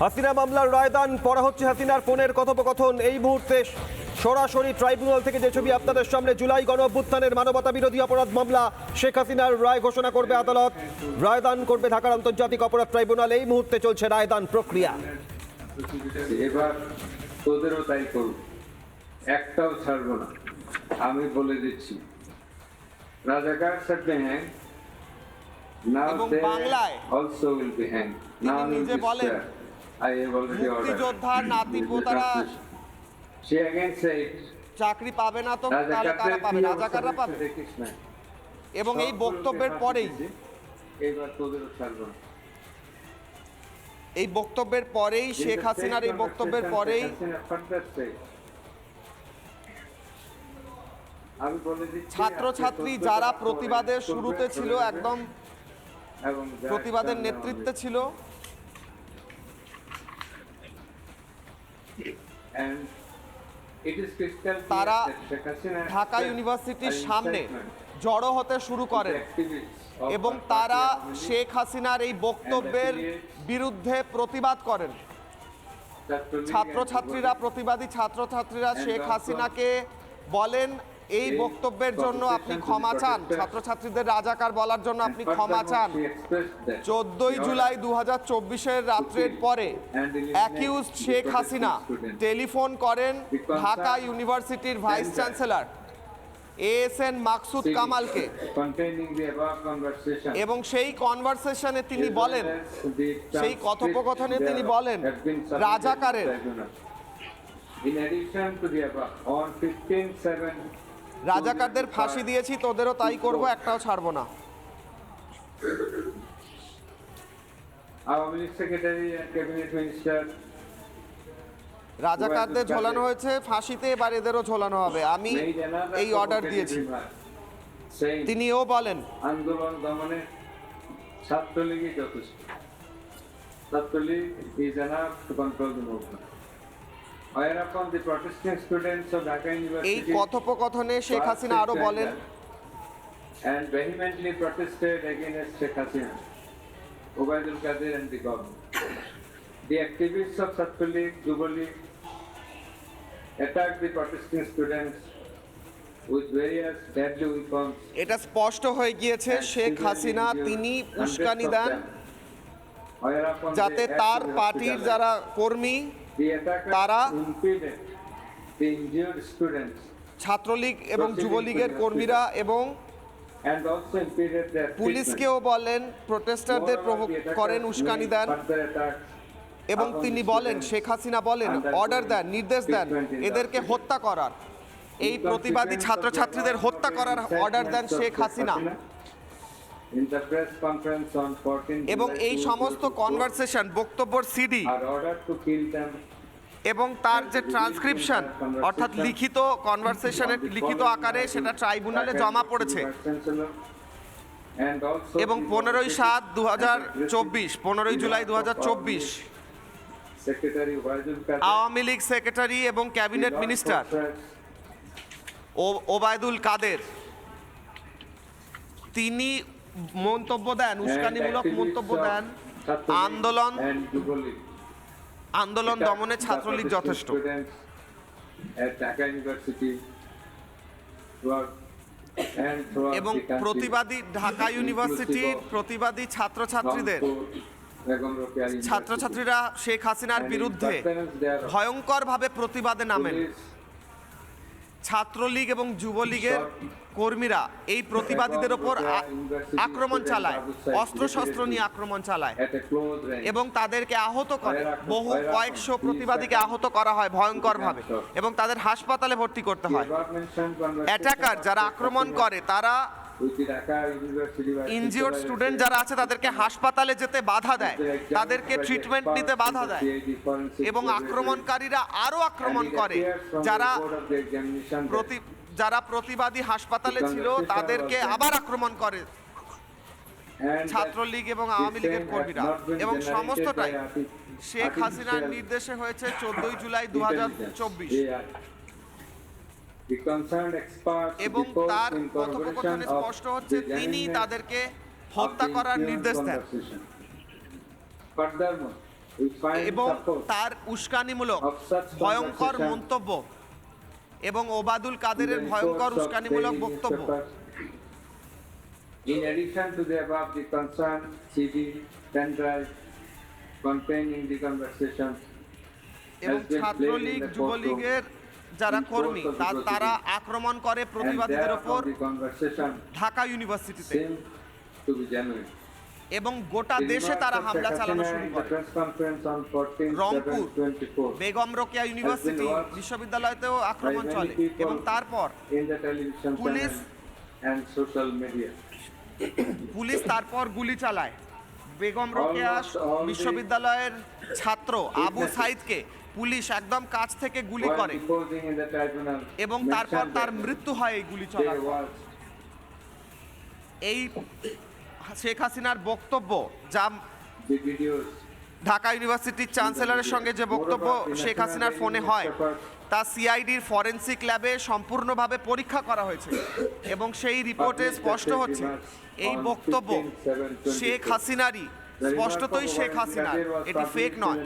হাসিনা মামলার রায়দান পড়া হচ্ছে হাসিনার ফোনের কথোপকথন। এই মুহূর্তে সরাসরি ট্রাইব্যুনাল থেকে যে ছবি আপনাদের সামনে জুলাই গণ অভ্যুত্থানের মানবতা বিরোধী অপরাধ মামলা শেখ হাসিনার রায় ঘোষণা করবে আদালত। রায়দান করবে ঢাকার আন্তর্জাতিক অপরাধ ট্রাইব্যুনাল। এই মুহূর্তে চলছে রায়দান প্রক্রিয়া। এবার তোদেরও তাই করব। একটাও ছাড়বো না। আমি বলে দিচ্ছি। রাজাকার সাথে হ্যাং নাও বাংলায় also will be hang now নিজে বলেন, মুক্তিযোদ্ধার নাতিপোতারা চাকরি পাবে না তো তাহলে কারা পাবে? রাজাকাররা পাবে? এবং এই বক্তব্যের পরেই এই বক্তব্যের পরেই শেখ হাসিনার এই বক্তব্যের পরেই ছাত্রছাত্রী যারা প্রতিবাদের শুরুতে ছিল একদম প্রতিবাদের নেতৃত্বে ছিল তারা ঢাকা ইউনিভার্সিটির সামনে জড়ো হতে শুরু করে করেন এবং তারা শেখ হাসিনার এই বক্তব্যের বিরুদ্ধে প্রতিবাদ করেন। ছাত্রছাত্রীরা প্রতিবাদী ছাত্রছাত্রীরা শেখ হাসিনাকে বলেন এই বক্তব্যের জন্য আপনি ক্ষমা চান। ছাত্রছাত্রীদের রাজাকার বলার জন্য আপনি ক্ষমা চান। চোদ্দই জুলাই দু হাজার চব্বিশের রাত্রের পরে অ্যাকিউজড শেখ হাসিনা টেলিফোন করেন ঢাকা ইউনিভার্সিটির ভাইস চ্যান্সেলর এএসএন মাকসুদ কামালকে। এবং সেই কনভারসেশনে তিনি বলেন সেই কথোপকথনে তিনি বলেন, রাজাকারের. In addition to the above, on 15/7 রাজাকারদের ফাঁসি দিয়েছি তোদেরও তাই করব একটাও ছাড়বো না। রাজাকারদের ঝোলানো হয়েছে ফাঁসিতে এবার এদেরও ঝোলানো হবে। আমি এই অর্ডার দিয়েছি। তিনিও বলেন। আন্দোলন দমনে ছাত্রলীগই যথেষ্ট। Chhatra League is enough to control এই কথোপকথনে শেখ হাসিনা আরও বলেন এটা স্পষ্ট হয়ে গিয়েছে শেখ হাসিনা তিনি উস্কানি দেন যাতে তার পার্টির যারা কর্মী তারা- ছাত্রলীগ এবং যুবলীগের কর্মীরা এবং পুলিশকেও বলেন প্রোটেস্টারদের করেন উস্কানি দেন। এবং তিনি বলেন শেখ হাসিনা বলেন অর্ডার দেন নির্দেশ দেন এদেরকে হত্যা করার। এই প্রতিবাদী ছাত্রছাত্রীদের হত্যা করার অর্ডার দেন শেখ হাসিনা। এবং এই সমস্ত কনভারসেশন বক্তব্যর সিডি এবং তার যে ট্রান্সক্রিপশন অর্থাৎ লিখিত কনভারসেশনের লিখিত আকারে সেটা ট্রাইব্যুনালে জমা পড়েছে। এবং পনেরোই সাত দু হাজার চব্বিশ পনেরোই জুলাই দু হাজার চব্বিশ। আওয়ামী লীগ সেক্রেটারি এবং ক্যাবিনেট মিনিস্টার ওবায়দুল কাদের। তিনি মন্তব্য দেন উস্কানিমূলক মন্তব্য দেন। আন্দোলন আন্দোলন দমনে ছাত্রলীগ যথেষ্ট। এবং প্রতিবাদী ঢাকা ইউনিভার্সিটির প্রতিবাদী ছাত্রছাত্রীদের। ছাত্রছাত্রীরা শেখ হাসিনার বিরুদ্ধে ভয়ঙ্করভাবে প্রতিবাদে নামেন। ছাত্রলীগ এবং যুবলীগের কর্মীরা এই প্রতিবাদীদের ওপর আক্রমণ চালায় অস্ত্রশস্ত্র নিয়ে আক্রমণ চালায় এবং তাদেরকে আহত করে। বহু কয়েকশো প্রতিবাদীকে আহত করা হয় ভয়ঙ্করভাবে এবং তাদের হাসপাতালে ভর্তি করতে হয়। অ্যাটাকার যারা আক্রমণ করে তারা ইনজিওর্ড স্টুডেন্ট যারা আছে, তাদেরকে হাসপাতালে যেতে বাধা দেয়। তাদেরকে ট্রিটমেন্ট নিতে বাধা দেয়। এবং আক্রমণকারীরা আরও আক্রমণ করে। যারা প্রতি, যারা প্রতিবাদী হাসপাতালে ছিল, তাদেরকে আবার আক্রমণ করে। ছাত্রলীগ এবং আওয়ামী লীগের কর্মীরা। এবং সমস্তটাই শেখ হাসিনার নির্দেশে হয়েছে চোদ্দই জুলাই দু এবং তার কথোপকথনে স্পষ্ট হচ্ছে তিনি তাদেরকে হত্যা করার নির্দেশ দেন। এবং তার উস্কানিমূলক ভয়ঙ্কর মন্তব্য এবং ওবাদুল কাদেরের ভয়ঙ্কর উস্কানিমূলক বক্তব্য. In addition to the above, the concerned CD pen drive containing the conversation এবং ছাত্রলীগ যুবলীগের যারা কর্মী তারা আক্রমণ করে প্রতিবাদীদের উপর ঢাকা ইউনিভার্সিটিতে। এবং গোটা দেশে তারা হামলা চালানো শুরু করে। রংপুর বেগম রোকেয়া ইউনিভার্সিটি বিশ্ববিদ্যালয়তেও আক্রমণ চলে এবং তারপর পুলিশ তারপর গুলি চালায়। বেগম রোকেয়া বিশ্ববিদ্যালয়ের ছাত্র আবু সাইদকে পুলিশ একদম কাছ থেকে গুলি করে এবং তারপর তার মৃত্যু হয় এই গুলি চলার এই শেখ হাসিনার বক্তব্য যা ঢাকা ইউনিভার্সিটির চ্যান্সেলরের সঙ্গে যে বক্তব্য শেখ হাসিনার ফোনে হয় তা সিআইডির ফরেন্সিক ল্যাবে সম্পূর্ণভাবে পরীক্ষা করা হয়েছে এবং সেই রিপোর্টে স্পষ্ট হচ্ছে এই বক্তব্য শেখ হাসিনারই স্পষ্টতই শেখ হাসিনার এটি ফেক নয়।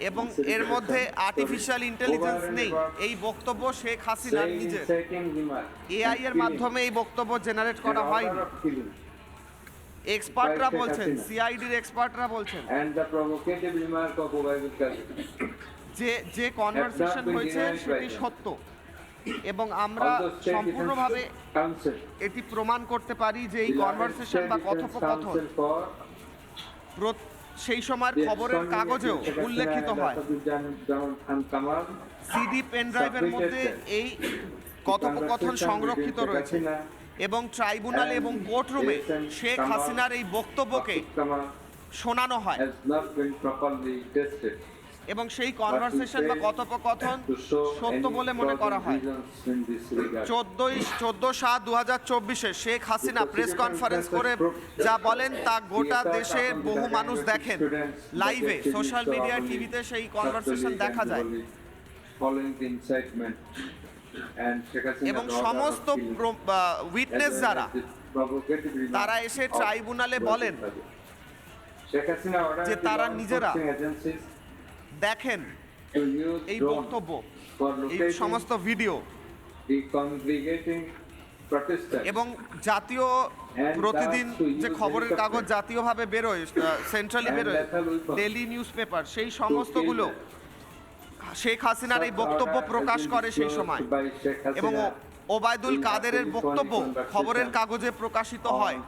এবং এর মধ্যে আর্টিফিশিয়াল ইন্টেলিজেন্স নেই এই বক্তব্য শেখ হাসিনার নিজের এআই এর মাধ্যমে এই বক্তব্য জেনারেট করা হয়নি এক্সপার্টরা বলছেন। সিআইডির এক্সপার্টরা বলছেন. যে যে কনভারসেশন হয়েছে সেটি সত্য এবং আমরা সম্পূর্ণভাবে এটি প্রমাণ করতে পারি যে এই কনভারসেশন বা কথোপকথন সেই সময়ের খবরের কাগজেও উল্লেখিত হয়। সিডি পেনড্রাইভের মধ্যে এই কথোপকথন সংরক্ষিত রয়েছে। এবং ট্রাইব্যুনাল এবং কোর্টরুমে শেখ হাসিনার এই বক্তব্যকে শোনানো হয়। এবং সেই কনভারসেশন বা কথোপকথন সত্য বলে মনে করা হয়। চোদ্দই চোদ্দ সাত দু হাজার চব্বিশে শেখ হাসিনা প্রেস কনফারেন্স করে যা বলেন তা গোটা দেশে বহু মানুষ দেখেন। লাইভে সোশ্যাল মিডিয়া টিভিতে সেই কনভারসেশন দেখা যায়। এবং সমস্ত উইটনেস যারা তারা এসে ট্রাইব্যুনালে বলেন যে তারা নিজেরা দেখেন এই বক্তব্য এই সমস্ত ভিডিও. এবং জাতীয় প্রতিদিন যে খবরের কাগজ জাতীয়ভাবে বেরোয় সেন্ট্রালি বেরোয় ডেলি নিউজ পেপার সেই সমস্তগুলো শেখ হাসিনার এই বক্তব্য প্রকাশ করে সেই সময় এবং ওবায়দুল কাদেরের বক্তব্য খবরের কাগজে প্রকাশিত হয়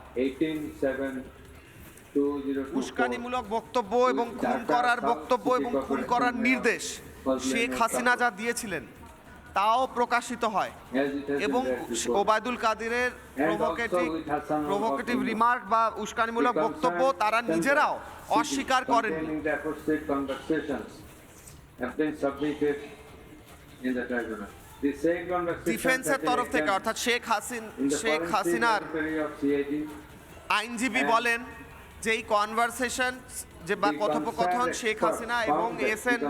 উস্কানিমূলক বক্তব্য এবং খুন করার বক্তব্য এবং খুন করার নির্দেশ শেখ হাসিনা যা দিয়েছিলেন তাও প্রকাশিত হয়। এবং ওবায়দুল কাদিরের প্রভোকেটিভ প্রভোকেটিভ রিমার্ক বা উস্কানিমূলক বক্তব্য তারা নিজেরাও অস্বীকার করেন ডিফেন্সের তরফ থেকে অর্থাৎ শেখ হাসিন শেখ হাসিনার আইনজীবী বলেন যে এই কনভারসেশন যে বা কথোপকথন শেখ হাসিনা এবং এস এন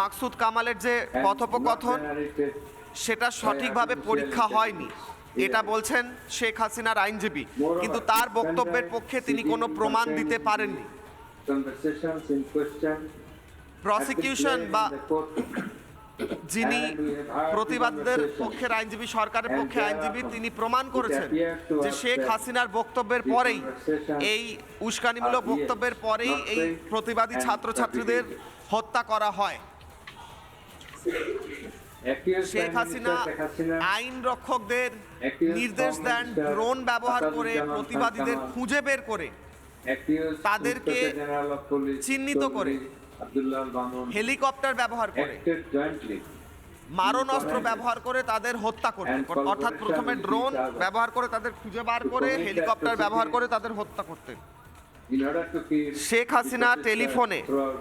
মাকসুদ কামালের যে কথোপকথন সেটা সঠিকভাবে পরীক্ষা হয়নি। এটা বলছেন শেখ হাসিনার আইনজীবী। কিন্তু তার বক্তব্যের পক্ষে তিনি কোনো প্রমাণ দিতে পারেননি। প্রসিকিউশন প্রসিকিউশন বা যিনি প্রতিবাদদের পক্ষের আইনজীবী, সরকারের পক্ষে আইনজীবী, তিনি প্রমাণ করেছেন যে শেখ হাসিনার বক্তব্যের পরেই, এই উস্কানিমূলক বক্তব্যের পরেই এই প্রতিবাদী ছাত্রছাত্রীদের হত্যা করা হয়। শেখ হাসিনা আইন রক্ষকদের নির্দেশ দেন ড্রোন ব্যবহার করে, প্রতিবাদীদের খুঁজে বের করে, তাদেরকে চিহ্নিত করে। হেলিকপ্টার ব্যবহার করে। মারণ অস্ত্র ব্যবহার করে তাদের হত্যা করতেন অর্থাৎ প্রথমে ড্রোন ব্যবহার করে তাদের খুঁজে বার করে হেলিকপ্টার ব্যবহার করে তাদের হত্যা করতেন শেখ হাসিনা টেলিফোনে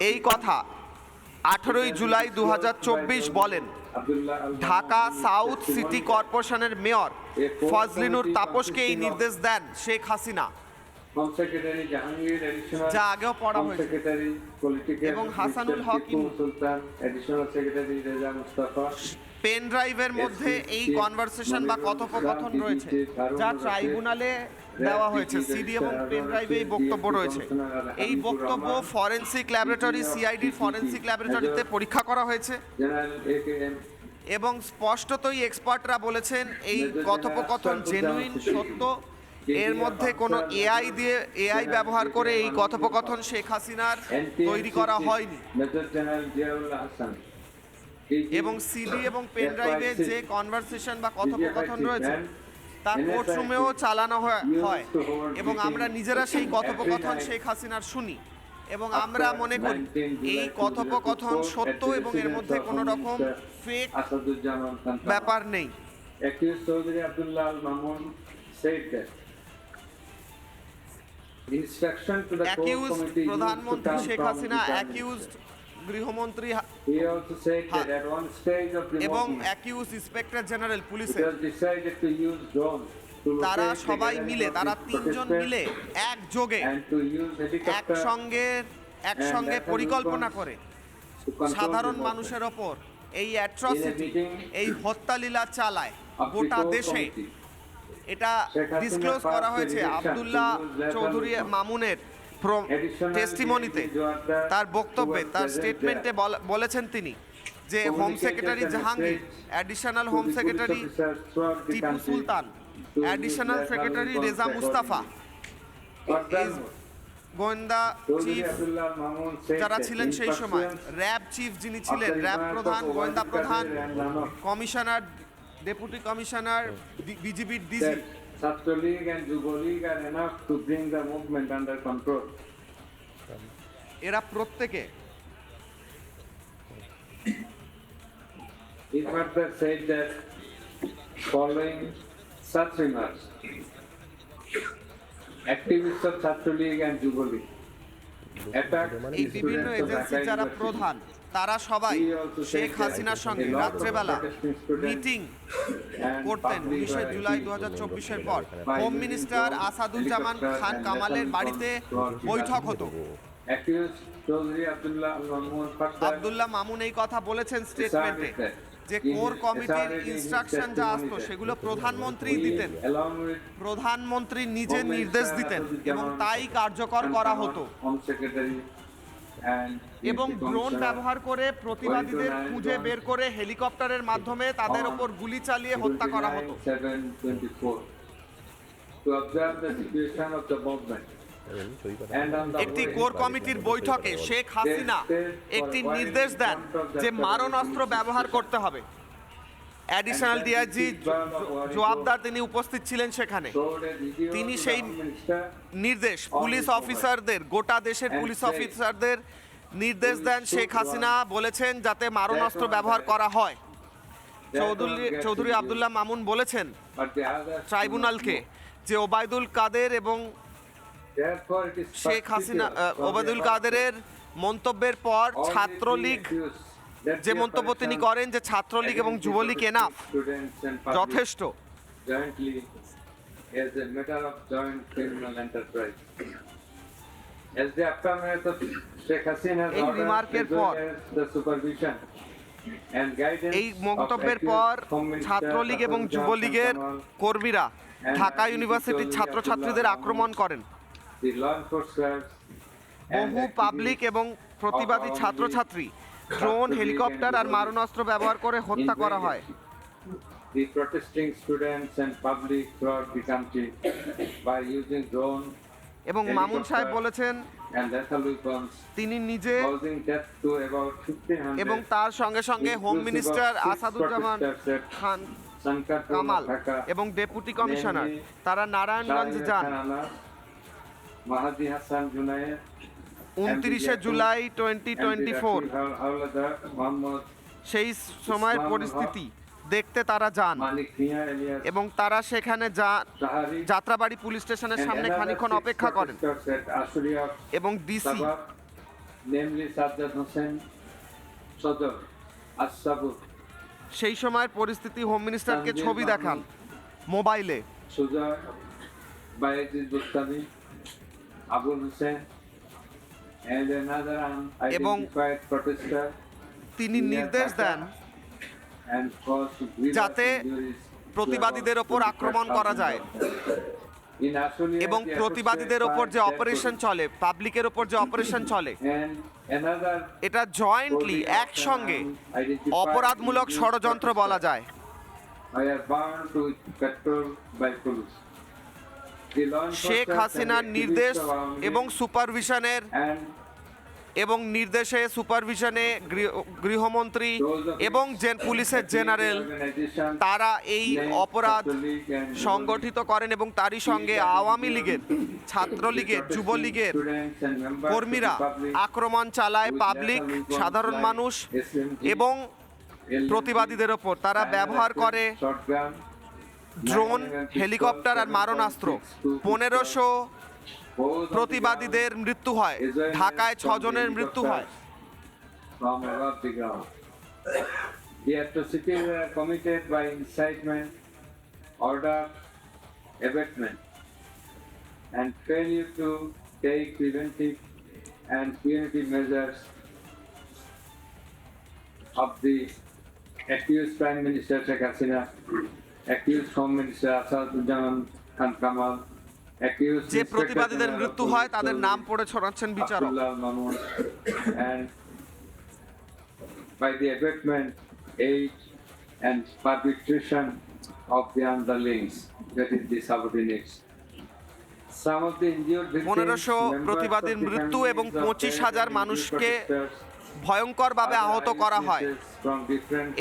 এই কথা আঠারোই জুলাই দু হাজার চব্বিশ বলেন। ঢাকা সাউথ সিটি কর্পোরেশনের মেয়র ফজলিনুর তাপসকে এই নির্দেশ দেন শেখ হাসিনা। যা আগেও পড়া হয়েছে। এবং হাসানুল হক পেন ড্রাইভের মধ্যে এই কনভারসেশন বা কথোপকথন রয়েছে যা ট্রাইব্যুনালে দেওয়া হয়েছে সিডি এবং পেন ড্রাইভে এই বক্তব্য রয়েছে। এই বক্তব্য ফরেন্সিক ল্যাবরেটরি সিআইডি ফরেন্সিক ল্যাবরেটরিতে পরীক্ষা করা হয়েছে। এবং স্পষ্টতই এক্সপার্টরা বলেছেন এই কথোপকথন জেনুইন সত্য এর মধ্যে কোনো এআই দিয়ে এআই ব্যবহার করে এই কথোপকথন শেখ হাসিনার তৈরি করা হয়নি। এবং সিডি এবং পেন ড্রাইভে যে কনভারসেশন বা কথোপকথন রয়েছে, তা কোর্টরুমেও চালানো হয় এবং আমরা নিজেরা সেই কথোপকথন শেখ হাসিনার শুনি। এবং আমরা মনে করি, এই কথোপকথন সত্য এবং এর মধ্যে কোনো রকম ফেক ব্যাপার নেই। প্রধানমন্ত্রী শেখ হাসিনা অ্যাকিউজড গৃহমন্ত্রী হ্যাঁ। এবং অ্যাকিউজ ইন্সপেক্টর জেনারেল পুলিশের তারা সবাই মিলে তারা তিনজন মিলে একযোগে একসঙ্গে একসঙ্গে পরিকল্পনা করে সাধারণ. মানুষের ওপর এই অ্যাট্রসিটি এই হত্যালীলা চালায় গোটা দেশে. এটা ডিসক্লোজ করা হয়েছে আবদুল্লাহ চৌধুরী মামুনের টেস্টিমনিতে তার বক্তব্যে তার স্টেটমেন্টে বলেছেন তিনি যে home secretary Jahangir additional home secretary Tipu Sultan additional secretary Reza Mustafa গোয়েন্দা চিফ যারা ছিলেন সেই সময় র্যাব চিফ যিনি ছিলেন র্যাব প্রধান গোয়েন্দা প্রধান কমিশনার ডেপুটি কমিশনার বিজিবির DG that Chhatra League and Jubo League are enough to bring the movement under control. এরা প্রত্যেকে He further said that following such remarks, activists of Chhatro League and Jubo League attacked এই বিভিন্ন students of এজেন্সির যারা প্রধান তারা সবাই শেখ হাসিনার সঙ্গে রাত্রেবেলা মিটিং করতেন উনিশে জুলাই দু হাজার পর। হোম মিনিস্টার আসাদুজ্জামান খান কামালের বাড়িতে বৈঠক হতো। আবদুল্লাহ মামুন এই কথা বলেছেন স্টেটমেন্টে যে কোর কমিটির ইনস্ট্রাকশন যা আসতো সেগুলো প্রধানমন্ত্রী দিতেন। প্রধানমন্ত্রী নিজে নির্দেশ দিতেন এবং তাই কার্যকর করা হতো। এবং ড্রোন ব্যবহার করে প্রতিবাদীদের খুঁজে বের করে হেলিকপ্টারের মাধ্যমে তাদের ওপর গুলি চালিয়ে হত্যা করা হতো। 724 to observe the situation of the movement and on the একটি কোর কমিটির বৈঠকে শেখ হাসিনা একটি নির্দেশ দেন যে মারণাস্ত্র ব্যবহার করতে হবে। অ্যাডিশনাল ডিআইজি জবাবদার তিনি উপস্থিত ছিলেন সেখানে। তিনি সেই নির্দেশ পুলিশ অফিসারদের গোটা দেশের পুলিশ অফিসারদের নির্দেশ দেন শেখ হাসিনা বলেছেন যাতে মারণাস্ত্র ব্যবহার করা হয়। চৌধুরী চৌধুরী আবদুল্লাহ মামুন বলেছেন ট্রাইব্যুনালকে যে ওবায়দুল কাদের এবং শেখ হাসিনা ওবায়দুল কাদেরের মন্তব্যের পর ছাত্রলীগ যে মন্তব্য তিনি করেন যে ছাত্রলীগ এবং যুবলীগ এনা যথেষ্ট। এই মন্তব্যের পর ছাত্রলীগ এবং যুবলীগের কর্মীরা ঢাকা ইউনিভার্সিটির ছাত্রছাত্রীদের আক্রমণ করেন। বহু পাবলিক এবং প্রতিবাদী ছাত্রছাত্রী ড্রোন হেলিকপ্টার আর মারণাস্ত্র ব্যবহার করে হত্যা করা হয় The protesting students and public throughout the country by using drone এবং মামুন সাহেব বলেছেন তিনি নিজে causing death to about 1,500. এবং তার সঙ্গে সঙ্গে হোম মিনিস্টার আসাদুজ্জামান খান কামাল এবং ডেপুটি কমিশনার তারা নারায়ণগঞ্জে যান Mahdi Hassan Junaid, উনত্রিশে জুলাই টোয়েন্টি টোয়েন্টি ফোর সেই সময়ের পরিস্থিতি দেখতে তারা যান। এবং তারা সেখানে যা যাত্রাবাড়ি পুলিশ স্টেশনের সামনে খানিক্ষণ অপেক্ষা করেন। এবং ডিসি সেই সময়ের পরিস্থিতি হোম মিনিস্টারকে ছবি দেখান। মোবাইলে। এবং তিনি নির্দেশ দেন যাতে প্রতিবাদীদের ওপর আক্রমণ করা যায়। এবং প্রতিবাদীদের ওপর যে অপারেশন চলে পাবলিকের ওপর যে অপারেশন চলে এটা জয়েন্টলি একসঙ্গে অপরাধমূলক ষড়যন্ত্র বলা যায়। শেখ হাসিনার নির্দেশ এবং সুপারভিশনের এবং নির্দেশে সুপারভিশনে গৃহ- গৃহমন্ত্রী এবং যে পুলিশের জেনারেল তারা এই অপরাধ সংগঠিত করেন এবং তারই সঙ্গে আওয়ামী লীগের ছাত্রলীগের, যুবলীগের কর্মীরা আক্রমণ চালায় পাবলিক, সাধারণ মানুষ এবং প্রতিবাদীদের ওপর। তারা ব্যবহার করে ড্রোন হেলিকপ্টার আর মারণাস্ত্র পনেরোশো প্রতিবাদীদের মৃত্যু হয় ঢাকায় ছজনের মৃত্যু হয় from above the ground. The atrocities were committed by incitement, order, abatement, and failure to take preventive and punitive measures of the accused Prime Minister Sheikh Hasina, যে প্রতিবাদীদের মৃত্যু হয় তাদের নাম পড়ে ছড়াচ্ছেন বিচারক by the abatement, aid and perpetration of the underlings, that is the subordinates. Some of the injured victims, পনেরোশো প্রতিবাদীর মৃত্যু এবং পঁচিশ হাজার মানুষকে ভয়ঙ্করভাবে আহত করা হয়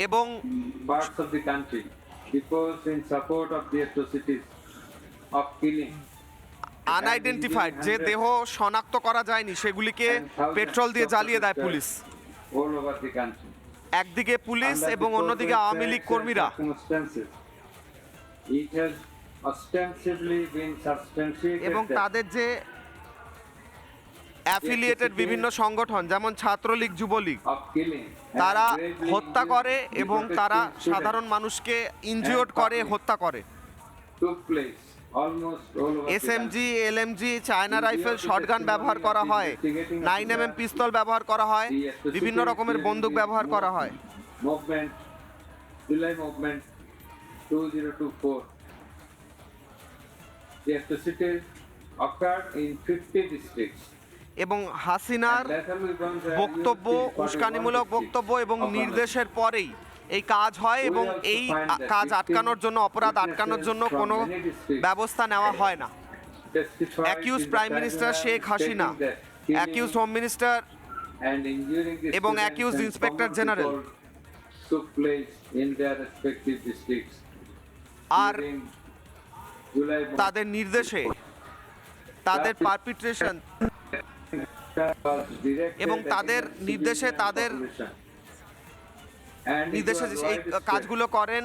এবং because আনআইডেন্টিফাইড যে দেহ শনাক্ত করা যায়নি সেগুলিকে পেট্রোল দিয়ে জ্বালিয়ে দেয় পুলিশ। একদিকে পুলিশ এবং অন্যদিকে আওয়ামী লীগ কর্মীরা। এবং তাদের যে অ্যাফিলিয়েটেড বিভিন্ন সংগঠন যেমন ছাত্রলীগ যুবলীগ। তারা হত্যা করে এবং তারা সাধারণ মানুষকে ইনজিওর করে হত্যা করে। S M G L M G China rifle shotgun ব্যবহার করা হয় নাইন এম এম পিস্তল ব্যবহার করা হয় বিভিন্ন রকমের বন্দুক ব্যবহার করা হয়। এবং হাসিনার বক্তব্য উস্কানিমূলক বক্তব্য এবং নির্দেশের পরেই এই কাজ হয় এবং এই কাজ আটকানোর জন্য অপরাধ আটকানোর জন্য কোনো ব্যবস্থা নেওয়া হয় না। Accused prime minister Sheikh Hasina accused home minister এবং অ্যাকিউজ ইন্সপেক্টর জেনারেল আর তাদের নির্দেশে তাদের পারপিট্রেশন এবং তাদের নির্দেশে তাদের নির্দেশে এই কাজগুলো করেন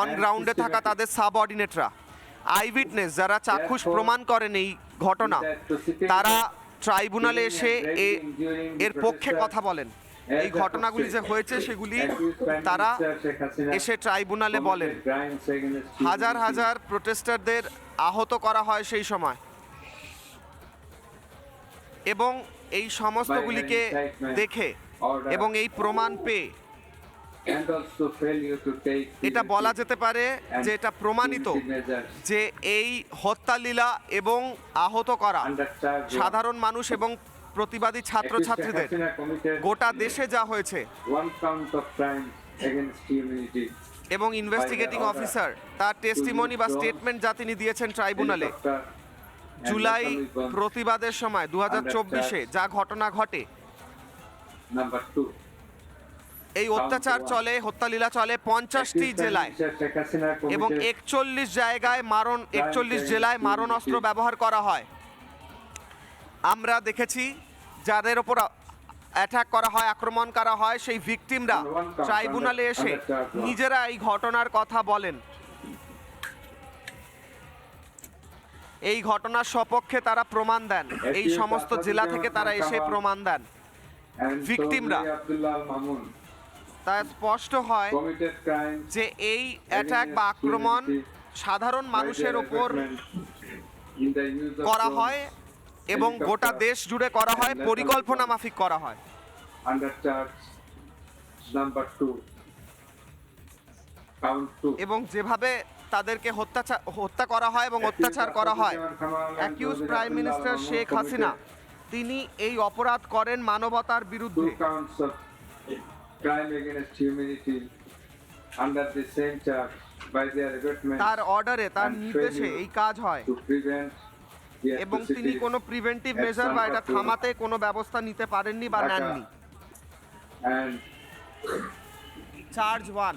অন গ্রাউন্ডে থাকা তাদের সাবঅর্ডিনেটরা আই উইটনেস যারা চাক্ষুষ প্রমাণ করেন এই ঘটনা, তারা ট্রাইব্যুনালে এসে এর পক্ষে কথা বলেন। এই ঘটনাগুলি যে হয়েছে, সেগুলি তারা এসে ট্রাইব্যুনালে বলেন। হাজার হাজার প্রোটেস্টারদের আহত করা হয় সেই সময়। এবং এই সমস্তগুলিকে দেখে এবং এই প্রমাণ পেয়ে এটা বলা যেতে পারে যে এটা প্রমাণিত যে এই হত্যালীলা এবং আহত করা সাধারণ মানুষ এবং প্রতিবাদী ছাত্রছাত্রীদের গোটা দেশে যা হয়েছে। এবং ইনভেস্টিগেটিং অফিসার তার টেস্টিমনি বা স্টেটমেন্ট যা তিনি দিয়েছেন ট্রাইব্যুনালে জুলাই প্রতিবাদের সময় দু হাজার চব্বিশে যা ঘটনা ঘটে এই অত্যাচার চলে হত্যালীলা চলে পঞ্চাশটি জেলায়। এবং একচল্লিশ জায়গায় মারণ একচল্লিশ জেলায় মারণ অস্ত্র ব্যবহার করা হয়। আমরা দেখেছি যাদের ওপর অ্যাটাক করা হয় আক্রমণ করা হয় সেই ভিকটিমরা ট্রাইব্যুনালে এসে নিজেরা এই ঘটনার কথা বলেন। এই ঘটনার সপক্ষে তারা প্রমাণ দেন। এই সমস্ত জেলা থেকে তারা এসে প্রমাণ দেন। ভিকটিমরা। তা স্পষ্ট হয় যে এই অ্যাটাক বা আক্রমণ সাধারণ মানুষের ওপর করা হয় এবং গোটা দেশ জুড়ে করা হয় পরিকল্পনা মাফিক করা হয়। এবং যেভাবে তাদেরকে হত্যা হত্যা করা হয় এবং অত্যাচার করা হয়। Accused prime minister Sheikh Hasina তিনি এই অপরাধ করেন মানবতার বিরুদ্ধে। তার অর্ডারে তার নির্দেশে এই কাজ হয়। এবং তিনি কোনো প্রিভেন্টিভ মেজার বা এটা থামাতে কোনো ব্যবস্থা নিতে পারেননি বা নেননি। Charge one